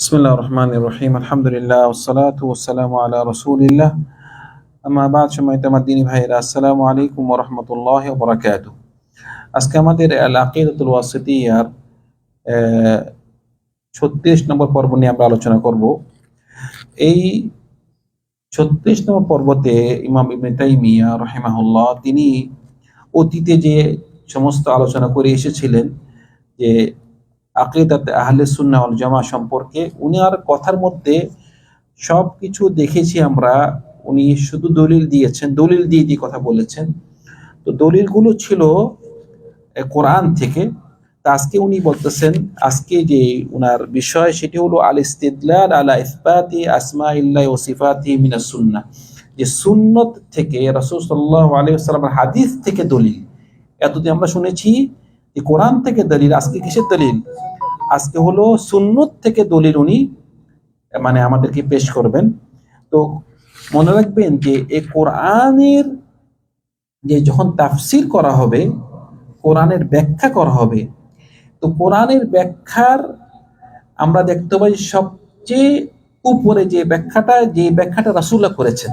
বিসমিল্লাহ রহমান রহিম আলহামদুলিল্লাহ ওসালাত ওসালাম আলা রসুলিল্লাহ আমাবাদ সময় আমার দিনী ভাইরা আসসালামু আলাইকুম রহমতুল্লাহ বরাকাত আজকে আমাদের আকিদুল ওয়াসিতিয়ার ছত্রিশ নম্বর পর্ব নিয়ে আমরা আলোচনা করব এই ছত্রিশ নম্বর পর্বতে ইমাম ইবনে তাইমিয়া রহেমাহুল্লাহ তিনি অতীতে যে সমস্ত আলোচনা করে এসেছিলেন যে আকিদাতে আহলে সুন্না ওয়াল জামা সম্পর্কে উনার কথার মধ্যে সব কিছু দেখেছি আমরা। উনি শুধু দলিল দিয়েছেন, দলিল দিয়ে দিয়ে কথা বলেছেন। তো দলিলগুলো ছিল কোরআন থেকে। তা আজকে উনি বলতেছেন, আজকে যে উনার বিষয় সেটি হলো আল ইস্তিদলাল আলা ইসবাতি আসমাইল্লাহ ও সিফাতি মিনাস সুন্নাহ। যে সুন্নত থেকে রাসূল সাল্লাল্লাহু আলাইহি হাদিস থেকে দলিল। এতদিন আমরা শুনেছি যে কোরআন থেকে দলিল, আজকে কিসের দলিল? আজকে হলো সুন্নত থেকে দলিল উনি মানে আমাদেরকে পেশ করবেন। তো মনে রাখবেন যে এই কোরআনের যে যখন তাফসির করা হবে, কোরআনের ব্যাখ্যা করা হবে, তো কোরআনের ব্যাখ্যার আমরা দেখতে পাই সবচেয়ে উপরে যে ব্যাখ্যাটা যে ব্যাখ্যাটা রাসূলুল্লাহ করেছেন।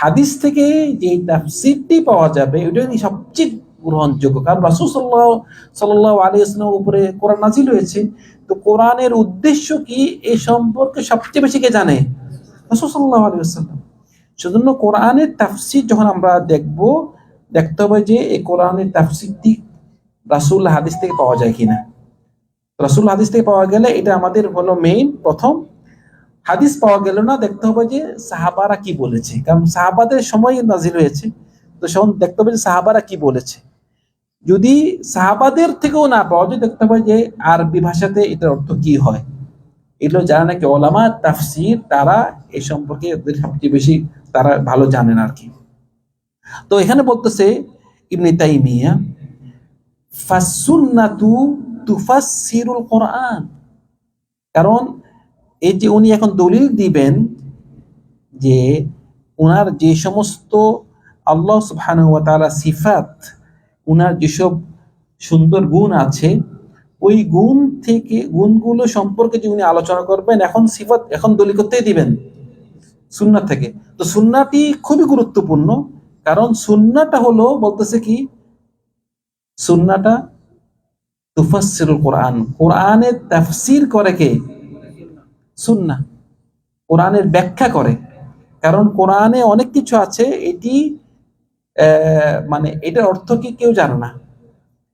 হাদিস থেকে যে তাফসিরটি পাওয়া যাবে ওইটাই সবচেয়ে গ্রহণযোগ্য। কারণ রাসূল সাল্লাল্লাহু আলাইহি ওয়াসাল্লাম উপরে কোরআন নাজিল হয়েছে। তো কোরআনের উদ্দেশ্য কি? এই সম্পর্কে সবচেয়ে বেশি কে জানে? রাসূল সাল্লাল্লাহু আলাইহি ওয়াসাল্লাম। সেজন্য কোরআনের তাফসির যখন আমরা দেখব, দেখতে হবে যে এই কোরআনের তাফসিরটি রাসূল হাদিস থেকে পাওয়া যায় কিনা। রাসূল হাদিস থেকে পাওয়া গেলে এটা আমাদের হলো মেইন প্রথম। হাদিস পাওয়া গেল না, দেখতে হবে যে সাহাবারা কি বলেছে। কারণ সাহাবাদের সময় নাজিল হয়েছে। তো তখন দেখতে হবে যে সাহাবারা কি বলেছে। যদি সাহাবাদের থেকেও না পাওয়া যায়, দেখতে হবে যে আরবি ভাষাতে এটার অর্থ কি হয়? এগুলো যারা নাকি ওলামা, তাফসির, তারা এ সম্পর্কে ওদের সবচেয়ে বেশি তারা ভালো জানেন আর কি। তো এখানে বলতেছে ইবনে তাইমিয়া ফাসুন্নাতু তুফাসসিরুল কোরআন। কারণ এই যে উনি এখন দলিল দিবেন যে ওনার যে সমস্ত আল্লাহ সুবহানাহু ওয়া তাআলা সিফাত ওনার যেসব সুন্দর গুণ আছে, ওই গুণ থেকে, গুণগুলো সম্পর্কে যে উনি আলোচনা করবেন, এখন সিফাত, এখন দলিল করতে দিবেন সুন্নাত থেকে। তো সুন্নাটি খুবই গুরুত্বপূর্ণ, কারণ সুন্নাটা হলো বলতেছে কি সুন্নাটা তুফাসসিরুল কোরআন। কোরআনের তাফসীর করে কে? সুন্না কোরআনের ব্যাখ্যা করে। কারণ কোরআনে অনেক কিছু আছে, এটি মানে এটার অর্থ কি কেউ জানে না?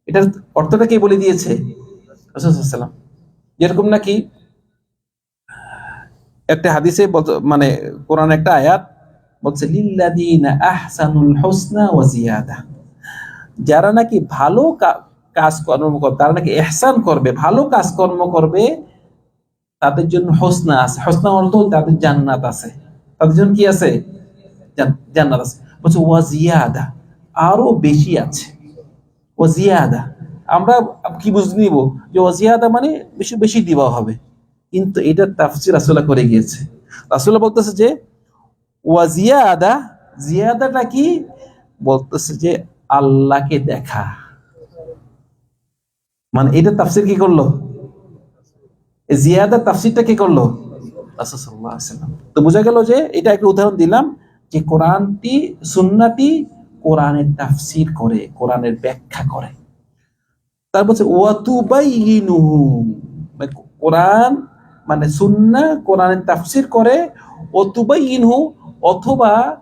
এটার অর্থটা কে বলে দিয়েছে? রাসূলুল্লাহ যেরকম নাকি, একটা হাদিসে মানে কোরআন একটা আয়াত বলছে ওয়া যারা নাকি ভালো কা- কাজকর্ম করবে তারা নাকি এহসান করবে, ভালো কাজকর্ম করবে, তাদের জন্য হোসনা আছে। হোসনা অর্থ তাদের জান্নাত আছে। তাদের জন্য কি আছে? জান্নাত আছে। বলছে ওয়াজিয়াদা আরও বেশি আছে। ওয়াজিয়াদা আমরা কি বুঝে নিব? যে ওয়াজিয়াদা মানে বেশি বেশি দিবা হবে। কিন্তু এটা তাফসির রাসূলুল্লাহ করে গিয়েছে। রাসূলুল্লাহ বলতেছে যে ওয়াজিয়াদা জিয়াদাটা কি? বলতেছে যে, আল্লাহকে দেখা। মানে এটা তাফসির কি করল? জিয়াদা তাফসিরটা কি করল? রাসূল সাল্লাল্লাহু আলাইহি ওয়াসাল্লাম। তো বোঝা গেল যে, এটা একটা উদাহরণ দিলাম। যে কোরআনটি সুন্নাটি কোরআনের তাফসির করে, কোরআনের ব্যাখ্যা করে। মানে কোরআন মানে সুন্না কোরআনের তাফসির করে ওতুবাইনহু অথবা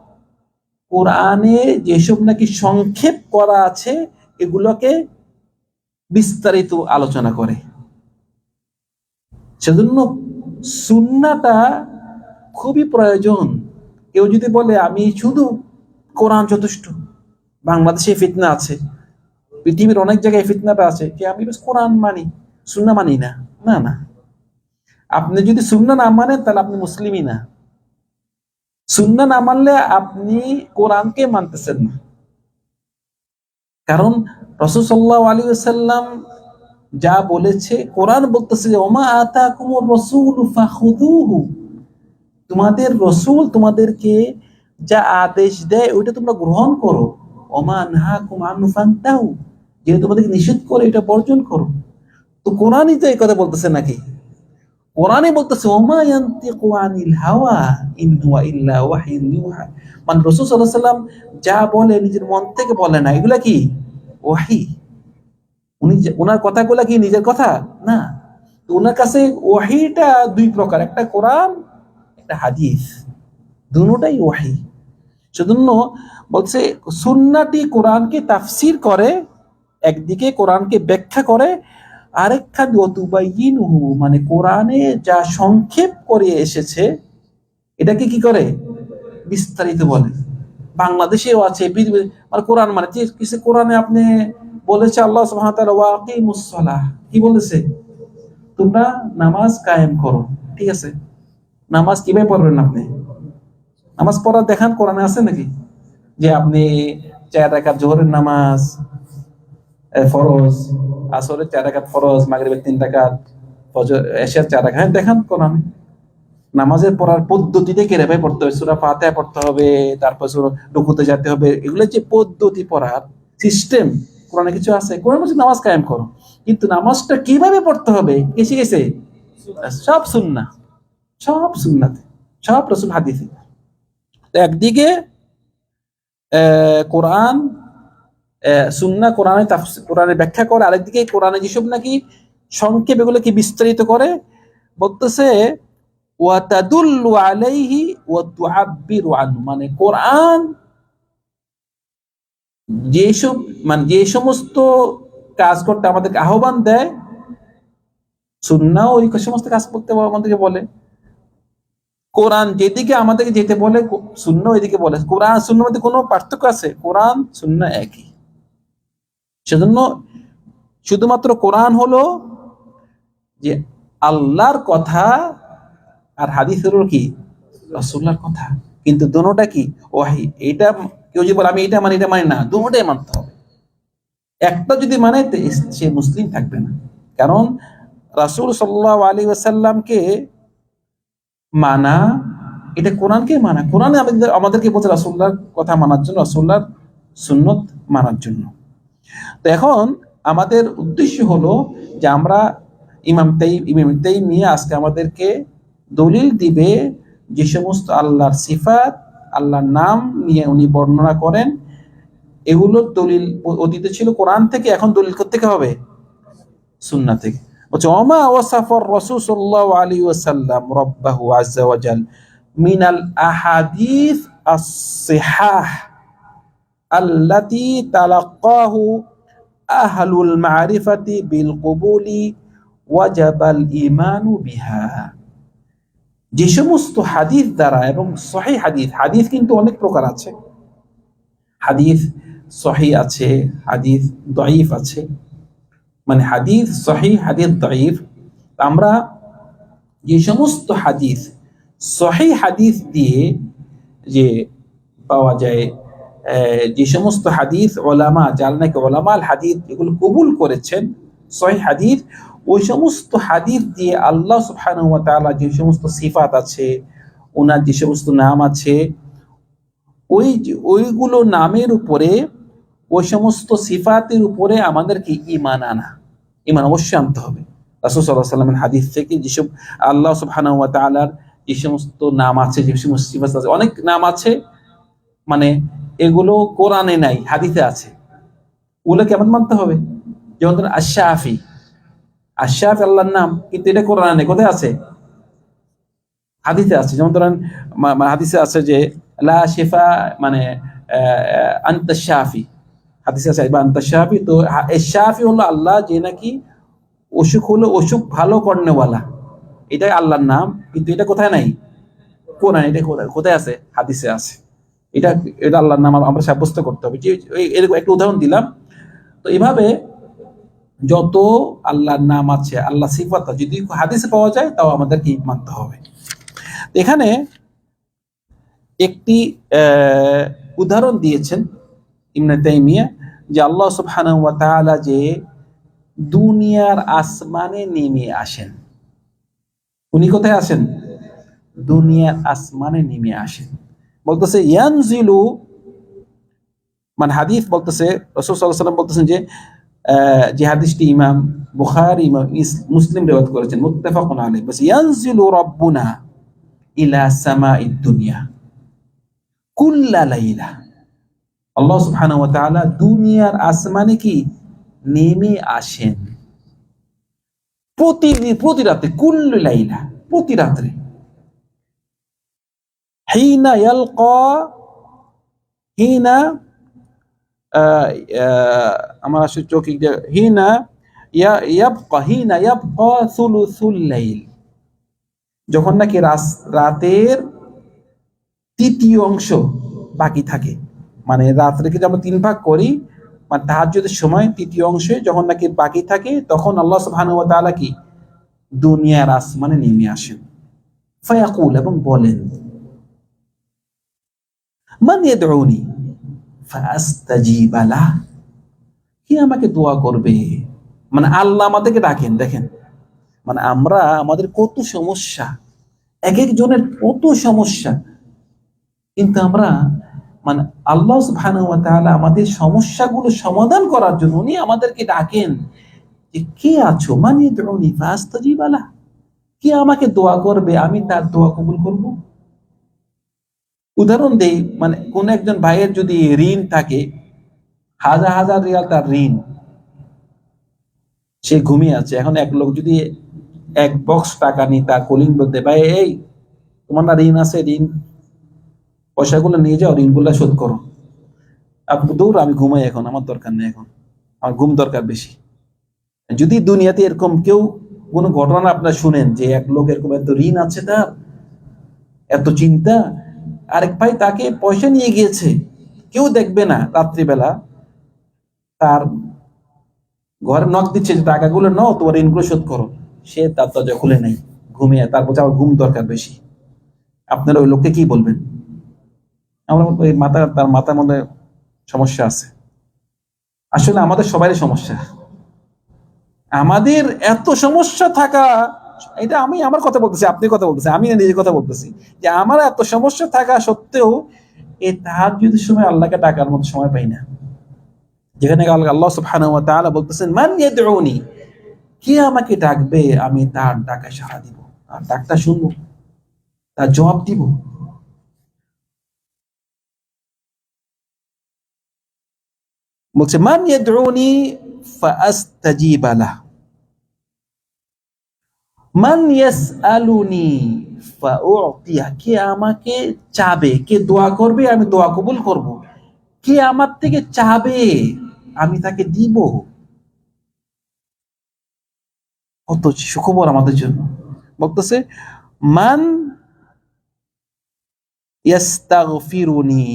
কোরআনে যেসব নাকি সংক্ষেপ করা আছে, এগুলোকে বিস্তারিত আলোচনা করে। সেজন্য সুন্নাটা খুবই প্রয়োজন। কেউ যদি বলে, আমি শুধু কোরআন যথেষ্ট, বাংলাদেশে ফিতনা আছে, পৃথিবীর অনেক জায়গায় ফিতনাটা আছে যে আমি কোরআন মানি, সুন্না মানি না? না না। আপনি যদি সুন্না না মানেন, তাহলে আপনি মুসলিমই না। সুন্না না মানলে আপনি কোরআনকে মানতেছেন না। কারণ রসুল সাল্লাহ আলী সাল্লাম যা বলেছে, কোরআন বলতেছে যে, ওমা আতা কুমর রসুল ফাখুদুহু তোমাদের রসুল তোমাদেরকে যা আদেশ দেয়, ওইটা তোমরা গ্রহণ করো। ওমা নাহা কুমানু ফান্তাহু যে তোমাদেরকে নিষেধ এটা বর্জন করো। তো কোরআনই তো এই কথা বলতেছে নাকি? কোরআনে বলতেছে মানে যা বলে নিজের মন থেকে বলে না। এগুলা কি? ওয়াহি। উনি ওনার কথাগুলা কি নিজের কথা? না। তো ওনার কাছে ওয়াহিটা দুই প্রকার। একটা কোরআন একটা হাদিস। দুটোটাই ওয়াহি। সেজন্য বলছে সুন্নাটি কোরআনকে তাফসির করে, একদিকে কোরআনকে ব্যাখ্যা করে আরেকখান অতুবাইনহু মানে কোরআনে যা সংক্ষেপ করে এসেছে, এটাকে কি করে? বিস্তারিত বলে। বাংলাদেশেও আছে মানে কোরআন মানে কিছু কোরআনে আপনি বলেছে আল্লাহ সুবহানাহু ওয়া তাআলা কি বলেছে? তোমরা নামাজ কায়েম করো, ঠিক আছে? নামাজ কীভাবে পড়বেন আপনি? নামাজ পড়া দেখান কোরআনে আছে নাকি? যে আপনি চার জোহরের নামাজ ফরজ, আসরের চার রাকাত ফরজ, মাগরিবের তিন রাকাত এশার চার রাকাত। হ্যাঁ দেখান কোরআনে। নামাজের পড়ার পদ্ধতিতে কীভাবে পড়তে হবে? সূরা ফাতিহা পড়তে হবে, তারপর সূরা রুকুতে যেতে হবে। এগুলো যে পদ্ধতি পড়ার সিস্টেম, কোরআনে কিছু আছে? কোরআন বলছে নামাজ কায়েম করো। কিন্তু নামাজটা কীভাবে পড়তে হবে? কে শিখেছে? সব সুন্না সব সুন্নাতে, সব রসুল হাদিসে। তো একদিকে কোরআন সুন্না কোরআনে কোরআনের ব্যাখ্যা করে, আরেকদিকে কোরআনে যেসব নাকি সংক্ষেপ এগুলোকে বিস্তারিত করে, বলতেছে মানে কোরআন যেসব মানে যে সমস্ত কাজ করতে আমাদেরকে আহ্বান দেয় সুন্না ওই সমস্ত কাজ করতে আমাদেরকে বলে। কোরআন যেদিকে আমাদেরকে যেতে বলে শূন্য ওইদিকে বলে। কোরআন শূন্য মধ্যে কোনো পার্থক্য আছে? কোরআন, শূন্য, একই। সেজন্য শুধুমাত্র কোরআন হলো যে আল্লাহর কথা আর হাদিস কি? রসুল্লাহর কথা। কিন্তু দোনোটা কি? ওয়াহি। এটা কেউ যদি বলে, আমি এটা মানি এটা মানি না দোনোটাই মানতে হবে। একটা যদি মানে সে মুসলিম থাকবে না। কারণ রাসূল সাল্লাল্লাহু আলাইহি ওয়াসাল্লামকে মানা, এটা কোরআনকে মানা। কোরআনে আমাদের আমাদেরকে বলছে রাসূলুল্লাহর কথা মানার জন্য, রাসূলুল্লাহর সুন্নত মানার জন্য। তো এখন আমাদের উদ্দেশ্য হলো যে আমরা ইমাম তাই ইমাম তাইমিয়া আজকে আমাদেরকে দলিল দিবে যে সমস্ত আল্লাহর সিফাত, আল্লাহর নাম নিয়ে উনি বর্ণনা করেন। এগুলোর দলিল অতীতে ছিল কোরআন থেকে, এখন দলিল করতে হবে? সুন্না থেকে। বলছে, ওমা ওয়াসাফর রাসূল সাল্লাল্লাহু আলাইহি ওয়াসাল্লাম রাব্বাহু আযজা মিনাল আহাদিস as-sihah আল্লাতী তালাক্কাহু আহলুল মারিফাতি বিল কবুলি ওয়াজাবাল ঈমানু বিহা। যে সমস্ত হাদিস দ্বারা এবং সহি হাদিস হাদিস কিন্তু অনেক প্রকার আছে। হাদিস সহি আছে, হাদিস দঈফ আছে। মানে হাদিস সহি হাদিস দঈফ। আমরা যে সমস্ত হাদিস সহি হাদিস দিয়ে যে পাওয়া যায় যে সমস্ত হাদিস ওলামা, যারা নাকি ওলামাল হাদিস এগুলো কবুল করেছেন সহি হাদিস, ওই সমস্ত হাদিস দিয়ে আল্লাহ তাআলা যে সমস্ত সিফাত আছে ওনার যে সমস্ত নাম আছে, ওই ওইগুলো নামের উপরে ওই সমস্ত সিফাতের উপরে আমাদেরকে ইমান আনা। ইমান অবশ্যই আনতে হবে। সাল্লামের হাদিস থেকে যেসব আল্লাহ সুবহানাহু ওয়া তাআলার যে সমস্ত নাম আছে, যে সমস্ত সিফাত আছে, অনেক নাম আছে মানে এগুলো কোরআনে নাই হাদিতে আছে। ওগুলো কেমন মানতে হবে? যেমন ধরেন আশাফি আশাফি আল্লাহর নাম, কিন্তু এটা কোরআনে নেই, কোথায় আছে? হাদিতে আছে। যেমন ধরেন হাদিসে আছে যে, লা শিফা মানে আন্তা শাফি। হাদিসে আছে বা আন্তা শাফি তো হা- এই শাফি হলো আল্লাহ যে নাকি অসুখ হলো, অসুখ ভালো করনেওয়ালা। এটাই আল্লাহর নাম, কিন্তু এটা কোথায় নাই? কোরআন, এটা কোথায় কোথায় আছে? হাদিসে আছে। এটা এটা আল্লাহর নাম, আমরা সাব্যস্ত করতে হবে। যে এরকম একটা উদাহরণ দিলাম। তো এভাবে যত আল্লাহর নাম আছে, আল্লাহ সিফাত, যদি হাদিসে পাওয়া যায়, তাও আমাদেরকে মানতে হবে। এখানে একটি উদাহরণ দিয়েছেন ইমনে তাইমিয়া, যে আল্লাহ সুবহানাহু যে দুনিয়ার আসমানে নেমে আসেন। উনি কোথায় আসেন? দুনিয়ার আসমানে নেমে আসেন। বলতেছে, ইয়ানজিলু মানে হাদিস বলতেছে, রসুল বলতেছেন যে যে হাদিসটি ইমাম বুখারী ইমাম মুসলিম রেওয়াত করেছেন, মুত্তাফাকুন আলাইহি বাস ইয়ানজিলু রাব্বুনা ইলা সামাইদ দুনিয়া কুল্লা লাইলা। আল্লাহ দুনিয়ার আসমানে কি নেমে আসেন। প্রতিদিন প্রতি রাতে, কুল্লু প্রতি সুলুসুল লাইল। যখন নাকি রাতের তৃতীয় অংশ বাকি থাকে মানে রাত্রেকে যে আমরা তিন ভাগ করি মানে তাহাজ্জুদের সময় তৃতীয় অংশে যখন নাকি বাকি থাকে, তখন আল্লাহ সুবহানাহু কি? দুনিয়ার আসমানে নেমে আসেন। ফায়াকুল এবং বলেন আমাকে দোয়া করবে? মানে আল্লাহ আমাদেরকে ডাকেন, দেখেন। মানে আমরা, আমাদের কত সমস্যা, এক একজনের কত সমস্যা। কিন্তু আমরা মানে আল্লাহ আমাদের সমস্যাগুলো সমাধান করার জন্য উনি আমাদেরকে ডাকেন যে, কে আছো? মানে কে আমাকে দোয়া করবে? আমি তার দোয়া কবুল করব। উদাহরণ দেই মানে কোন একজন ভাইয়ের যদি ঋণ থাকে, হাজার হাজার রিয়াল তার ঋণ। সে ঘুমিয়ে আছে। এখন এক লোক যদি এক বক্স টাকা নিয়ে তার কলিং বলতে ভাই, এই তোমার না ঋণ আছে? ঋণ পয়সাগুলো নিয়ে যাও, ঋণগুলো শোধ করো। আপনি দৌড়, আমি ঘুমাই এখন, আমার দরকার নেই এখন। আমার ঘুম দরকার বেশি। যদি দুনিয়াতে এরকম কেউ কোনো ঘটনা আপনার শুনেন যে এক লোক এরকম এত ঋণ আছে তার, এত চিন্তা, আরেক ভাই তাকে পয়সা নিয়ে গিয়েছে, কেউ দেখবে না রাত্রিবেলা, তার ঘরে নখ দিচ্ছে যে টাকাগুলো নাও, তোমার ঋণগুলো শোধ করো। সে তার দরজা খুলে নেই, ঘুমিয়ে তারপর আমার ঘুম দরকার বেশি। আপনারা ওই লোককে কি বলবেন? আমরা এই মাথা, তার মাথার মধ্যে সমস্যা আছে। আসলে আমাদের সবারই সমস্যা। আমাদের এত সমস্যা থাকা, এটা আমি আমার কথা বলতেছি, আপনি কথা বলতেছি আমি নিজের কথা বলতেছি, যে আমার এত সমস্যা থাকা সত্ত্বেও এই তাহাজ্জুদের সময় আল্লাহকে ডাকার মতো সময় পাই না। যেখানে আল্লাহ সুবহানাহু ওয়া বলতেছেন, মান ইয়াদউনি, কে আমাকে ডাকবে, আমি তার ডাকে সাড়া দিব, তার ডাকটা শুনব, তার জবাব দিব। বলছে মান ইয়াদউনি মান ইয়াসআলুনি ফাউতিয়া কে আমাকে চাবে কে দোয়া করবে আমি দোয়া কবুল করব কে আমার থেকে চাবে আমি তাকে দিব কত সুখবর আমাদের জন্য বলতেছে মান ইয়াস্তাগফিরুনি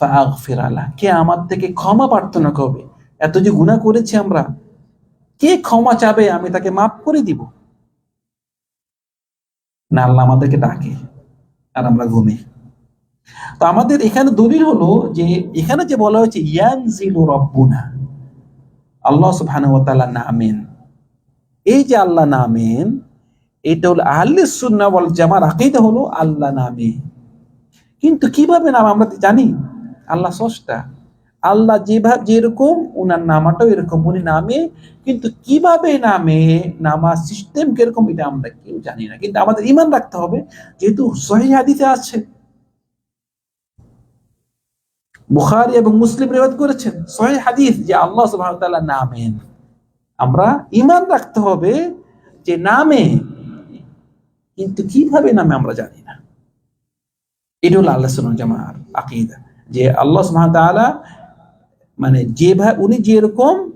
আলাহ কে আমার থেকে ক্ষমা প্রার্থনা করবে? এত যে গুনাহ করেছি আমরা, কে ক্ষমা চাবে? আমি তাকে মাফ করে দিব। না, আল্লাহ আমাদেরকে ডাকে আর আমরা ঘুমি। তো আমাদের এখানে দলিল হলো যে, এখানে যে বলা হয়েছে, ইয়ানজিলু রব্বুনা, আল্লাহ সুবহানাহু ওয়া তাআলা নামেন এই যে আল্লাহ নামেন এটা হলো আহলে সুন্নাহ ওয়াল জামার আকীদা হলো আল্লাহ নামে কিন্তু কীভাবে নাম আমরা জানি? আল্লাহ স্রষ্টা। আল্লাহ যেভাবে যেরকম উনার নামাটাও এরকম, উনি নামে, কিন্তু কীভাবে নামে নামা সিস্টেম কীরকম, এটা আমরা কেউ জানি না। কিন্তু আমাদের ইমান রাখতে হবে, যেহেতু সহি আছে। বুখারী এবং মুসলিম রেবাদ করেছেন, সহি হাদিস যে আল্লাহ ওয়া নামেন। আমরা ইমান রাখতে হবে যে নামে, কিন্তু কীভাবে নামে আমরা জানি না। এটা হলো আল্লাহ জামার আকীদা। যে আল্লাহ তাআলা মানে যেভাবে উনি যেরকম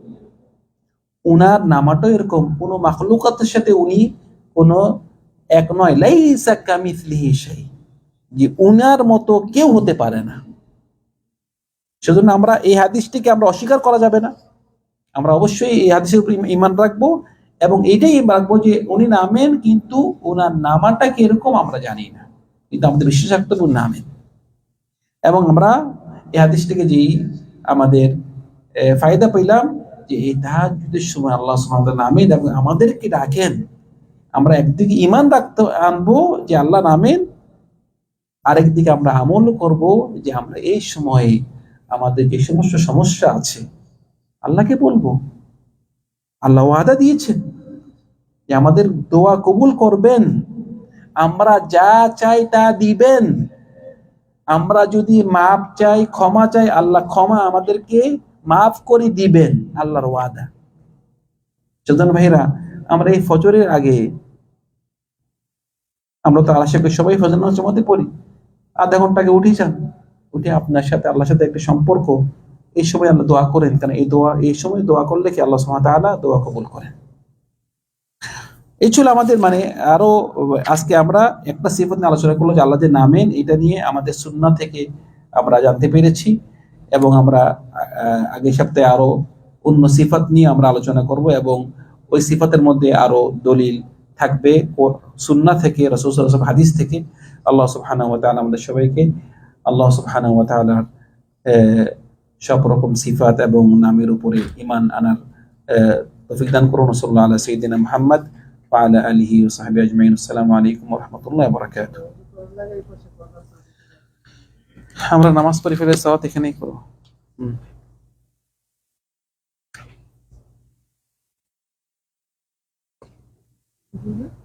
উনার নামাটাও এরকম, কোনো মাখলুকাতের সাথে উনি কোনো এক নয়, লাইসা কামিথলিহি শাই, যে উনার মতো কেউ হতে পারে না। সেজন্য আমরা এই হাদিসটিকে আমরা অস্বীকার করা যাবে না। আমরা অবশ্যই এই হাদিসের উপর ইমান রাখব এবং এটাই রাখব যে উনি নামেন কিন্তু ওনার নামাটা কীরকম আমরা জানি না। কিন্তু আমাদের বিশ্বাস রাখতে নামেন। এবং আমরা এই হাদিস থেকে যেই আমাদের ফায়দা পেলাম যে এই তাহাজ্জুদের সময় আল্লাহ তাআলা নামেন এবং আমাদেরকে ডাকেন। আমরা একদিকে ইমান রাখতে আনব যে আল্লাহ নামেন, আরেকদিকে আমরা আমল করব যে আমরা এই সময়ে আমাদের যে সমস্ত সমস্যা আছে, আল্লাহকে বলব। আল্লাহ ওয়াদা দিয়েছেন যে আমাদের দোয়া কবুল করবেন, আমরা যা চাই তা দিবেন। আমরা যদি মাপ চাই, ক্ষমা চাই, আল্লাহ ক্ষমা আমাদেরকে মাফ করে দিবেন, আল্লাহর ওয়াদা। চন্দন ভাইরা, আমরা এই ফজরের আগে আমরা তো আল্লাহ সবাই ফজর মধ্যে পড়ি। আধা ঘণ্টা আগে উঠে যান। উঠে আপনার সাথে, আল্লাহর সাথে একটা সম্পর্ক। এই সময় আল্লাহ দোয়া করেন। কারণ এই দোয়া, এই সময় দোয়া করলে কি আল্লাহ সুবহানাহু ওয়া দোয়া কবুল করেন। এই ছিল আমাদের মানে আরও, আজকে আমরা একটা সিফত নিয়ে আলোচনা করল যে আল্লাহ নামেন, এটা নিয়ে আমাদের সুন্না থেকে আমরা জানতে পেরেছি এবং আমরা আগের সপ্তাহে আরও অন্য সিফাত নিয়ে আমরা আলোচনা করব এবং ওই সিফাতের মধ্যে আরও দলিল থাকবে সুন্না থেকে, রসুল ওয়াসাল্লাম হাদিস থেকে। আল্লাহ সুবহানাহু ওয়া তাআলা আমাদের সবাইকে, আল্লাহ সুবহানাহু ওয়া তাআলার সব রকম সিফাত এবং নামের উপরে ইমান আনার তৌফিক দান করুন। সাল্লাল্লাহু আলা মুহাম্মদ। ওয়া আলা আলিহি ওয়া সাহবিহি আজমাইন আসসালামু আলাইকুম ওয়া রাহমাতুল্লাহি ওয়া বারাকাতুহু আমরা নামাজ পড়ে ফেলে সাওয়াত এখানেই করব হুম। Mhm.